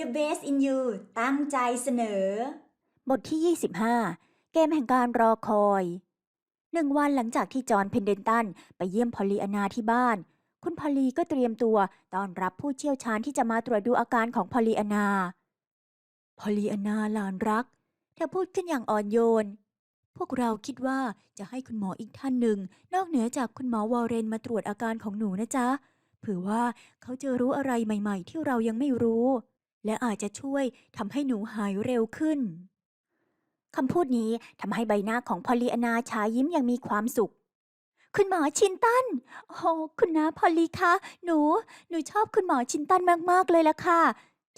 The Best in You ตั้งใจเสนอ บทที่ 25 เกมแห่งการรอคอย หนึ่งวันหลังจากที่จอห์นเพนเดนตันไปเยี่ยมพอลลีอนาที่บ้าน คุณพอลลีก็เตรียมตัวต้อนรับผู้เชี่ยวชาญที่จะมาตรวจดูอาการของพอลลีอนา พอลลีอนาหลานรัก เธอพูดขึ้นอย่างอ่อนโยน พวกเราคิดว่าจะให้คุณหมออีกท่านหนึ่ง นอกเหนือจากคุณหมอวอร์เรนมาตรวจอาการของหนูนะจ๊ะเผื่อว่าเขาจะรู้อะไรใหม่ ๆ ที่เรายังไม่รู้ และอาจจะช่วยทำให้หนูหายเร็วขึ้นคำพูดนี้ทำให้ใบหน้าของพอลีอนาชายิ้มอย่างมีความสุข คุณหมอชินตัน โอ้คุณน้าพอลีคะ หนู หนูชอบคุณหมอชินตันมาก ๆ เลยละค่ะ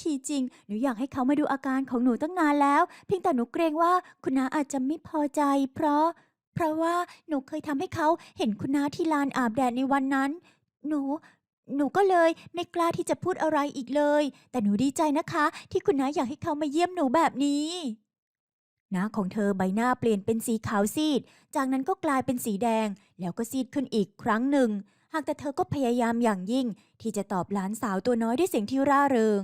ที่จริง หนูอยากให้เขามาดูอาการของหนูตั้งนานแล้ว เพียงแต่หนูเกรงว่าคุณนาอาจจะไม่พอใจ เพราะ เพราะว่าหนูเคยทำให้เขาเห็นคุณนาที่ลานอาบแดดในวันนั้น หนู หนูก็เลยไม่กล้าที่จะพูดอะไรอีกเลย แต่หนูดีใจนะคะ ที่คุณน้าอยากให้เขามาเยี่ยมหนูแบบนี้หน้าของเธอใบหน้าเปลี่ยนเป็นสีขาวซีด จากนั้นก็กลายเป็นสีแดง แล้วก็ซีดขึ้นอีกครั้งหนึ่ง หากแต่เธอก็พยายามอย่างยิ่ง ที่จะตอบหลานสาวตัวน้อยด้วยเสียงที่ร่าเริง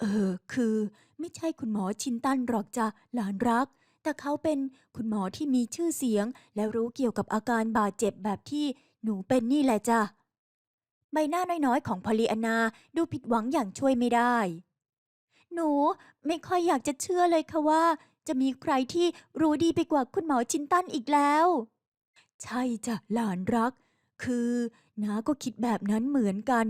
เออ คือ ไม่ใช่คุณหมอชินตันหรอกจ้ะหลานรัก แต่เขาเป็นคุณหมอที่มีชื่อเสียง และรู้เกี่ยวกับอาการบาดเจ็บแบบที่หนูเป็นนี่แหละจ้ะ ใบหน้าน้อยๆ ของพอลีอานาดูผิดหวังอย่างช่วยไม่ได้ หนูไม่ค่อยอยากจะเชื่อเลยค่ะว่า จะมีใครที่รู้ดีไปกว่าคุณหมอชินตันอีกแล้ว ใช่จ้ะหลานรัก คือน้าก็คิดแบบนั้นเหมือนกัน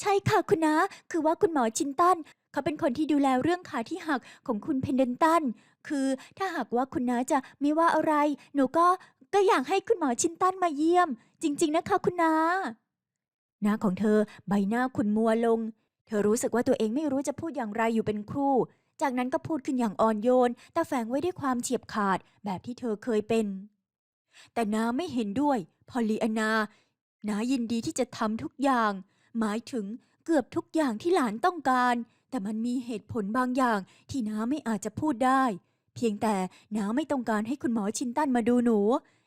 ใช่ค่ะคุณน้าคือว่าคุณหมอชินตันเขาเป็นคนที่ดูแลเรื่องขาที่หักของคุณเพนเดนตัน คือถ้าหากว่าคุณน้าจะไม่ว่าอะไร หนูก็ก็อยากให้คุณหมอชินตันมาเยี่ยม จริง ๆ นะคะคุณน้า หน้าของเธอใบหน้าขุ่นมัวลง เธอรู้สึกว่าตัวเองไม่รู้จะพูดอย่างไรอยู่เป็นครู่ จากนั้นก็พูดขึ้นอย่างอ่อนโยน แต่แฝงไว้ด้วยความเฉียบขาดแบบที่เธอเคยเป็น แต่น้าไม่เห็นด้วย พอลลีอานาน้ายินดีที่จะทำทุกอย่าง หมายถึงเกือบทุกอย่างที่หลานต้องการ แต่มันมีเหตุผลบางอย่างที่น้าไม่อาจจะพูดได้ เพียงแต่น้าไม่ต้องการให้คุณหมอชินตันมาดูหนู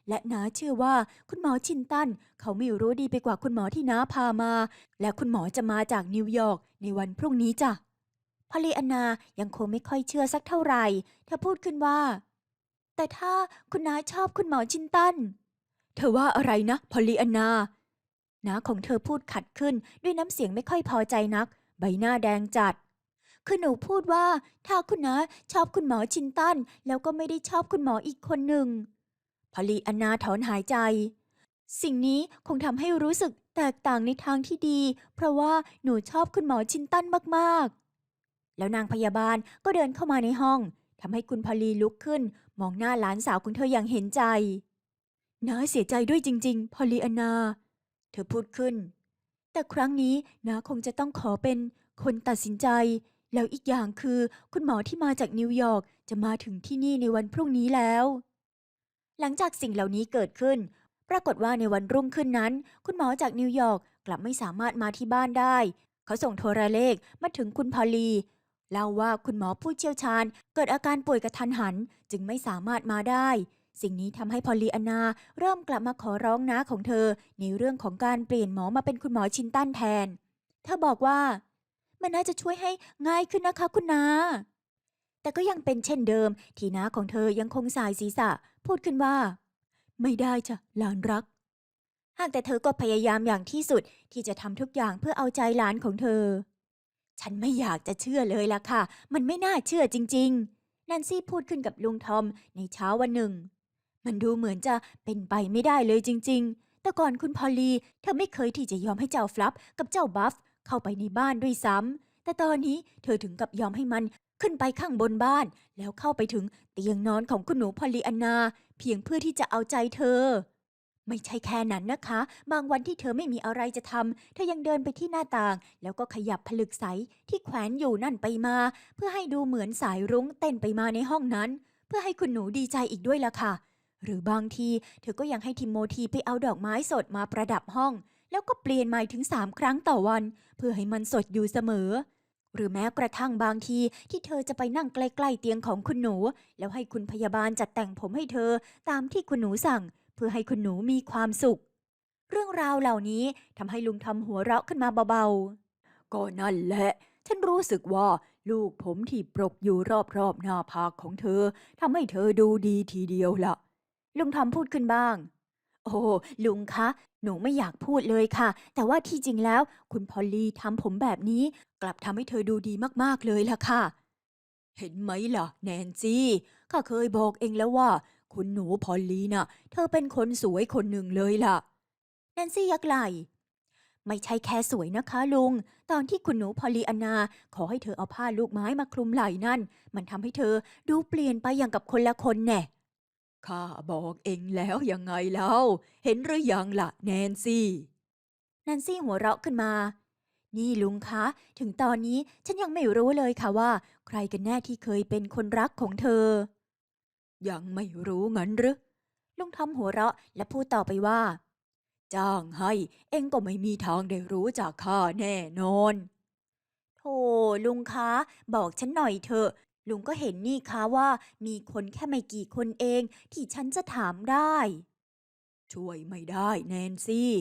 และน้าเชื่อว่าคุณหมอชินตัน เขาไม่รู้ดีไปกว่าคุณหมอที่น้าพามา และคุณหมอจะมาจากนิวยอร์กในวันพรุ่งนี้จ้ะพอลีอานายังคงไม่ค่อยเชื่อสักเท่าไหร่เธอพูดขึ้นว่า แต่ถ้าคุณน้าชอบคุณหมอชินตัน เธอว่าอะไรนะพอลีอานาน้าของเธอพูดขัดขึ้นด้วยน้ำเสียงไม่ค่อยพอใจนัก ใบหน้าแดงจัดคือหนูพูดว่าถ้าคุณน้าชอบคุณหมอชินตัน แล้วก็ไม่ได้ชอบคุณหมออีกคนหนึ่ง พอลีอนาถอนหายใจ สิ่งนี้คงทำให้รู้สึกแตกต่างในทางที่ดี เพราะว่าหนูชอบคุณหมอชินตันมากๆ แล้วนางพยาบาลก็เดินเข้ามาในห้องทำให้คุณพอลีลุกขึ้น มองหน้าหลานสาวของเธออย่างเห็นใจน้าเสียใจด้วยจริง ๆ พอลีอนา เธอพูดขึ้น แต่ครั้งนี้น้าคงจะต้องขอเป็นคนตัดสินใจ แล้วอีกอย่างคือคุณหมอที่มาจากนิวยอร์กจะมาถึงที่นี่ในวันพรุ่งนี้แล้ว หลังจากสิ่งเหล่านี้เกิดขึ้น ปรากฏว่าในวันรุ่งขึ้นนั้น คุณหมอจากนิวยอร์กกลับไม่สามารถมาที่บ้านได้ เขาส่งโทรเลขมาถึงคุณพอลีเล่าว่าคุณหมอผู้เชี่ยวชาญ เกิดอาการป่วยกระทันหัน จึงไม่สามารถมาได้ สิ่งนี้ทำให้พอลีอนา เริ่มกลับมาขอร้องน้าของเธอ ในเรื่องของการเปลี่ยนหมอมาเป็นคุณหมอชินตันแทน เธอบอกว่า มันน่าจะช่วยให้ง่ายขึ้นนะคะคุณนา แต่ก็ยังเป็นเช่นเดิม ที่น้าของเธอยังคงสายศีรษะ พูดขึ้นว่า ไม่ได้จ้ะหลานรัก หากแต่เธอก็พยายามอย่างที่สุดที่จะทำทุกอย่างเพื่อเอาใจหลานของเธอ ฉันไม่อยากจะเชื่อเลยล่ะค่ะ มันไม่น่าเชื่อจริงๆแนนซี่พูดขึ้นกับลุงทอมในเช้าวันหนึ่ง มันดูเหมือนจะเป็นไปไม่ได้เลยจริง ๆ แต่ก่อนคุณพอลลีเธอไม่เคยที่จะยอมให้เจ้าฟลัฟกับเจ้าบัฟเข้าไปในบ้านด้วยซ้ำ แต่ตอนนี้เธอถึงกับยอมให้มันขึ้นไปข้างบนบ้าน แล้วเข้าไปถึงเตียงนอนของคุณหนูพอลลีอันา เพียงเพื่อที่จะเอาใจเธอ ไม่ใช่แค่นั้นนะคะ บางวันที่เธอไม่มีอะไรจะทำเธอยังเดินไปที่หน้าต่าง แล้วก็ขยับผลึกใสที่แขวนอยู่นั่นไปมา เพื่อให้ดูเหมือนสายรุ้งเต้นไปมาในห้องนั้น เพื่อให้คุณหนูดีใจอีกด้วยล่ะค่ะ หรือบางทีเธอก็ยังให้ทิโมธีไปเอาดอกไม้สดมาประดับห้อง แล้วก็เปลี่ยนใหม่ถึงสามครั้งต่อวัน เพื่อให้มันสดอยู่เสมอ หรือแม้กระทั่งบางทีที่เธอจะไปนั่งใกล้ๆเตียงของคุณหนู แล้วให้คุณพยาบาลจัดแต่งผมให้เธอตามที่คุณหนูสั่ง เพื่อให้คุณหนูมีความสุข เรื่องราวเหล่านี้ทำให้ลุงทำหัวเราะขึ้นมาเบาๆ ก็นั่นแหละ ฉันรู้สึกว่าลูกผมที่ปรกอยู่รอบๆหน้าผากของเธอทำให้เธอดูดีทีเดียวละลุงทอมพูดขึ้นบ้าง โอ้ลุงคะ หนูไม่อยากพูดเลยค่ะ แต่ว่าที่จริงแล้ว คุณพอลลีทำผมแบบนี้ กลับทำให้เธอดูดีมากๆเลยล่ะค่ะ เห็นไหมล่ะ แนนซี่ข้าเคยบอกเองแล้วว่า คุณหนูพอลลีน่ะ เธอเป็นคนสวยคนหนึ่งเลยล่ะ แนนซี่ยักไหล่ไม่ใช่แค่สวยนะคะลุง ตอนที่คุณหนูพอลลีอนา ขอให้เธอเอาผ้าลูกไม้มาคลุมไหล่นั่น มันทำให้เธอดูเปลี่ยนไปอย่างกับคนละคนแน่ ข้าบอกเองแล้วยังไงเล่าเห็นหรือยังล่ะแนนซี่ แนนซี่หัวเราะขึ้นมา นี่ลุงคะ ถึงตอนนี้ฉันยังไม่รู้เลยค่ะว่า ใครกันแน่ที่เคยเป็นคนรักของเธอ ยังไม่รู้งั้นหรือลุงทอมหัวเราะและพูดต่อไปว่า จ้างให้ เองก็ไม่มีทางได้รู้จากข้าแน่นอนโธ่ลุงคะ บอกฉันหน่อยเถอะ ลุงก็เห็นนี่คะว่า มีคนแค่ไม่กี่คนเองที่ฉันจะถามได้ ช่วยไม่ได้แนนซี่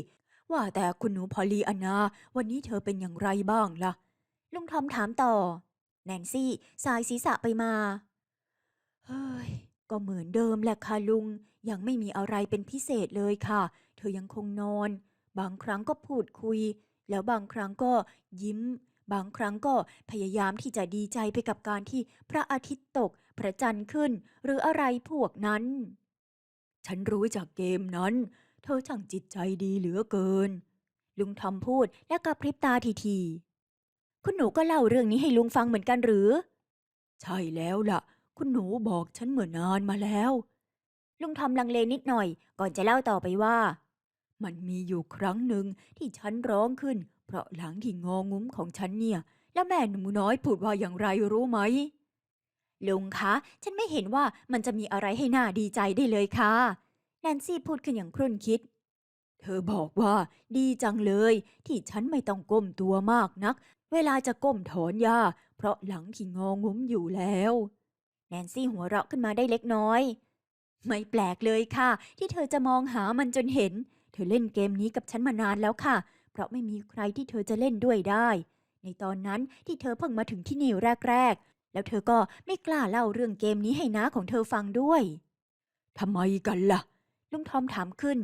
ว่าแต่คุณหนูพอลีอานา วันนี้เธอเป็นอย่างไรบ้างล่ะ ลุงทอมถามต่อ แนนซี่สายศีรษะไปมา เฮ้ย ก็เหมือนเดิมแหละค่ะลุง ยังไม่มีอะไรเป็นพิเศษเลยค่ะ เธอยังคงนอน บางครั้งก็พูดคุย แล้วบางครั้งก็ยิ้ม บางครั้งก็พยายามที่จะดีใจไปกับการที่พระอาทิตย์ตก พระจันทร์ขึ้น หรืออะไรพวกนั้น ฉันรู้จากเกมนั้น เธอช่างจิตใจดีเหลือเกิน ลุงทอมพูดและกระพริบตาทีๆคุณหนูก็เล่าเรื่องนี้ให้ลุงฟังเหมือนกันหรือ ใช่แล้วล่ะ คุณหนูบอกฉันเมื่อนานมาแล้ว ลุงทอมลังเลนิดหน่อย ก่อนจะเล่าต่อไปว่า มันมีอยู่ครั้งหนึ่งที่ฉันร้องขึ้น เพราะหลังที่งองุ้มของฉันเนี่ย แล้วแม่หนูน้อยพูดว่าอย่างไรรู้ไหม ลุงคะ ฉันไม่เห็นว่ามันจะมีอะไรให้หน่าดีใจได้เลยค่ะแนนซี่พูดขึ้นอย่างครุ่นคิด เธอบอกว่าดีจังเลย ที่ฉันไม่ต้องก้มตัวมากนัก เวลาจะก้มถอนหญ้าเพราะหลังที่งองุ้มอยู่แล้ว แนนซี่หัวเราะขึ้นมาได้เล็กน้อย ไม่แปลกเลยค่ะ ที่เธอจะมองหามันจนเห็น เธอเล่นเกมนี้กับฉันมานานแล้วค่ะ ราะไม่มีใครที่เธอจะเล่นด้วยได้ ในตอนนั้นที่เธอเพิ่งมาถึงที่นิวแรก ๆ แล้วเธอก็ไม่กล้าเล่าเรื่องเกมนี้ให้น้าของเธอฟังด้วยทำไมกันล่ะ ลุงทอมถามขึ้น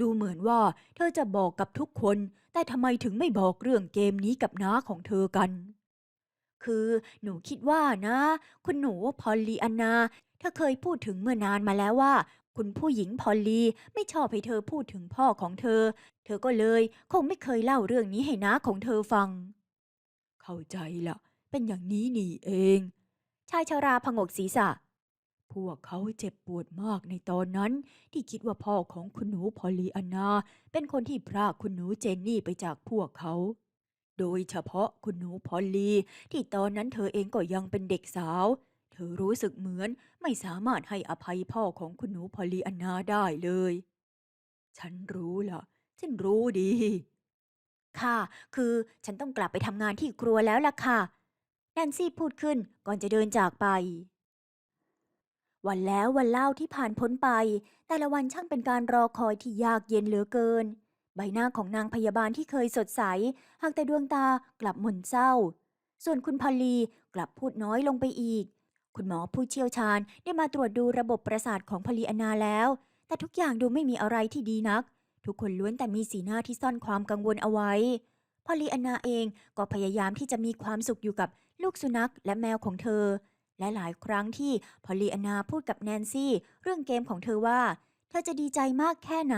ดูเหมือนว่าเธอจะบอกกับทุกคน แต่ทำไมถึงไม่บอกเรื่องเกมนี้กับน้าของเธอกัน คือหนูคิดว่านะ คุณหนูพอลลีอันนาเธอเคยพูดถึงเมื่อนานมาแล้วว่า คุณผู้หญิงพอลลีไม่ชอบให้เธอพูดถึงพ่อของเธอ เธอก็เลยคงไม่เคยเล่าเรื่องนี้ให้น้าของเธอฟัง เข้าใจละเป็นอย่างนี้นี่เอง ชายชาราพงกศีรษะ พวกเขาเจ็บปวดมากในตอนนั้น ที่คิดว่าพ่อของคุณหนูพอลลีอนา เป็นคนที่พรากคุณหนูเจนนี่ไปจากพวกเขาโดยเฉพาะคุณหนูพอลลีที่ตอนนั้นเธอเองก็ยังเป็นเด็กสาว ธอรู้สึกเหมือนไม่สามารถให้อภัยพ่อของคุณหนูพอลีอันนาได้เลย ฉันรู้ล่ะ ฉันรู้ดี ค่ะ คือฉันต้องกลับไปทำงานที่ครัวแล้วล่ะค่ะ แนนซี่พูดขึ้นก่อนจะเดินจากไป วันแล้ววันเล่าที่ผ่านพ้นไป แต่ละวันช่างเป็นการรอคอยที่ยากเย็นเหลือเกิน ใบหน้าของนางพยาบาลที่เคยสดใส หากแต่ดวงตากลับหม่นเศร้า ส่วนคุณพอลีกลับพูดน้อยลงไปอีก คุณหมอผู้เชี่ยวชาญได้มาตรวจดูระบบประสาทของพอลีอนาแล้ว แต่ทุกอย่างดูไม่มีอะไรที่ดีนัก ทุกคนล้วนแต่มีสีหน้าที่ซ่อนความกังวลเอาไว้พอลีอนาเองก็พยายามที่จะมีความสุขอยู่กับลูกสุนัขและแมวของเธอ และหลายครั้งที่พอลีอนาพูดกับแนนซี่เรื่องเกมของเธอว่า เธอจะดีใจมากแค่ไหน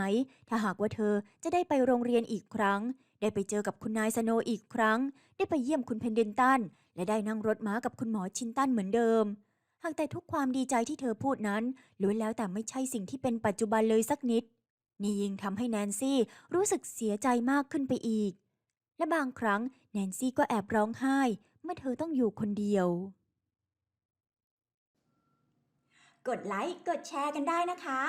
ถ้าหากว่าเธอจะได้ไปโรงเรียนอีกครั้ง ได้ไปเจอกับคุณนายสโนอีกครั้ง ได้ไปเยี่ยมคุณเพนเดนตัน และได้นั่งรถม้ากับคุณหมอชินตันเหมือนเดิม หากแต่ทุกความดีใจที่เธอพูดนั้นล้วนแล้วแต่ไม่ใช่สิ่งที่เป็นปัจจุบันเลยสักนิด นี่ยิ่งทำให้แนนซี่รู้สึกเสียใจมากขึ้นไปอีก และบางครั้งแนนซี่ก็แอบร้องไห้ เมื่อเธอต้องอยู่คนเดียว กดไลค์ กดแชร์กันได้นะคะ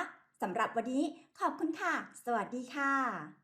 สำหรับวันนี้ขอบคุณค่ะ สวัสดีค่ะ